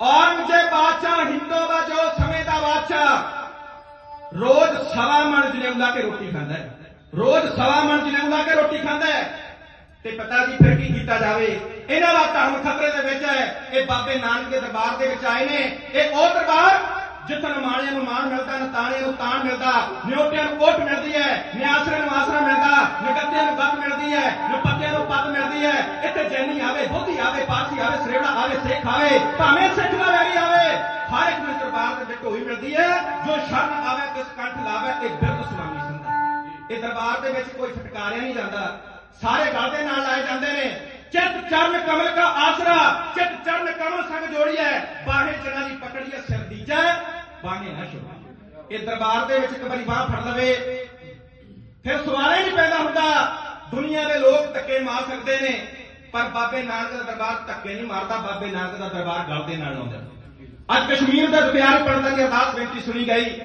ਔਰੰਗਜ਼ੇਬ ਬਾਦਸ਼ਾਹ ਹਿੰਦੂ ਦਾ ਜੋ ਸਮੇਂ ਦਾ ਬਾਦਸ਼ਾਹ ਰੋਜ਼ ਸਵਾ ਮਣ ਜਨੇਊਲਾ ਕੇ ਰੋਟੀ ਖਾਂਦਾ ਹੈ। ਰੋਜ਼ ਸਵਾ ਮਣ ਜਨੇਊਲਾ ਕੇ ਰੋਟੀ ਖਾਂਦਾ ਹੈ। ਤੇ ਪਤਾ ਜੀ ਫਿਰ ਕੀ ਕੀਤਾ ਜਾਵੇ। ਇਹਨਾਂ ਦਾ ਧਰਮ ਖਤਰੇ ਦੇ ਵਿੱਚ ਹੈ। ਇਹ ਬਾਬੇ ਨਾਨਕ ਦੇ ਦਰਬਾਰ ਦੇ ਵਿੱਚ ਆਏ ਨੇ। ਇਹ ਉਹ ਦਰਬਾਰ ਜਿੱਥੋਂ ਮਾਣਿਆਂ ਨੂੰ ਮਾਣ ਮਿਲਦਾ, ਨਤਾਣਿਆਂ ਨੂੰ ਤਾਣ ਮਿਲਦਾ, ਨਿਉਟਿਆਂ ਨੂੰ ਕੋਟ ਮਿਲਦੀ ਹੈ ਨਿਆਸ਼ਰਿਆਂ ਨੂੰ ਆਸਰਾ ਮਿਲਦਾ, ਨਗੱਤਿਆਂ ਨੂੰ ਬੱਤ ਮਿਲਦੀ ਹੈ, ਨਪੱਤਿਆਂ ਨੂੰ ਪੱਤ ਮਿਲਦੀ ਹੈ ਇੱਥੇ ਜੈਨੀ ਆਵੇ ਬੋਧੀ ਆਵੇ ਪਾਰਸੀ ਆਵੇ ਸਰੇੜਾ ਆਵੇ ਸਿੱਖ ਆਵੇ, ਭਾਵੇਂ ਸਿੱਖ ਦਾ ਵੈਰੀ ਆਵੇ, ਹਰ ਇੱਕ ਨੂੰ ਦਰਬਾਰ ਦੇ ਵਿੱਚ ਹੋਈ ਮਿਲਦੀ ਹੈ, ਜੋ ਸ਼ਰਨ ਆਵੇ, ਕਿਸ ਕੰਠ ਲਾਵੇ, ਇਹ ਬਿਰਧ ਸੁਆਮੀ ਸੰਦਾ ਇਹ ਦਰਬਾਰ ਦੇ ਵਿੱਚ ਕੋਈ ਛਟਕਾਰਿਆ ਨਹੀਂ ਜਾਂਦਾ। ਸਾਰੇ ਗਲ ਦੇ ਨਾਲ ਲਾਏ ਜਾਂਦੇ ਨੇ। ਚਿਤ ਚਰਨ ਕਮਲ ਕਾ ਆਸਰਾ, ਚਿਤ ਚਰਨ ਕਮਲ ਸੰਗ ਜੋੜੀਐ ਬਾਹੇ ਜਣਾ ਦੀ ਪਕੜੀਐ ਸਿਰ ਦੀਜੈ, ਬਾਹੇ ਨਾ ਛੋੜ ਇਹ ਦਰਬਾਰ ਦੇ ਵਿੱਚ ਇੱਕ ਵਾਰੀ ਬਾਹ ਫੜ ਲਵੇ। ਫਿਰ ਸਵਾਲ ਹੀ ਨਹੀਂ ਪੈਦਾ ਹੁੰਦਾ, ਦੁਨੀਆ ਦੇ ਲੋਕ ਧੱਕੇ ਮਾਰ ਸਕਦੇ ਨੇ। ਪਰ ਬਾਬੇ ਨਾਨਕ ਦਾ ਦਰਬਾਰ ਧੱਕੇ ਨਹੀਂ ਮਾਰਦਾ, ਬਾਬੇ ਨਾਨਕ ਦਾ ਦਰਬਾਰ ਗਲ ਦੇ ਨਾਲ ਆਉਂਦਾ ਅੱਜ ਕਸ਼ਮੀਰ ਦਾ ਪਿਆਰੇ ਪੜਨ ਦੀ ਅਰਦਾਸ ਬੇਨਤੀ ਸੁਣੀ ਗਈ?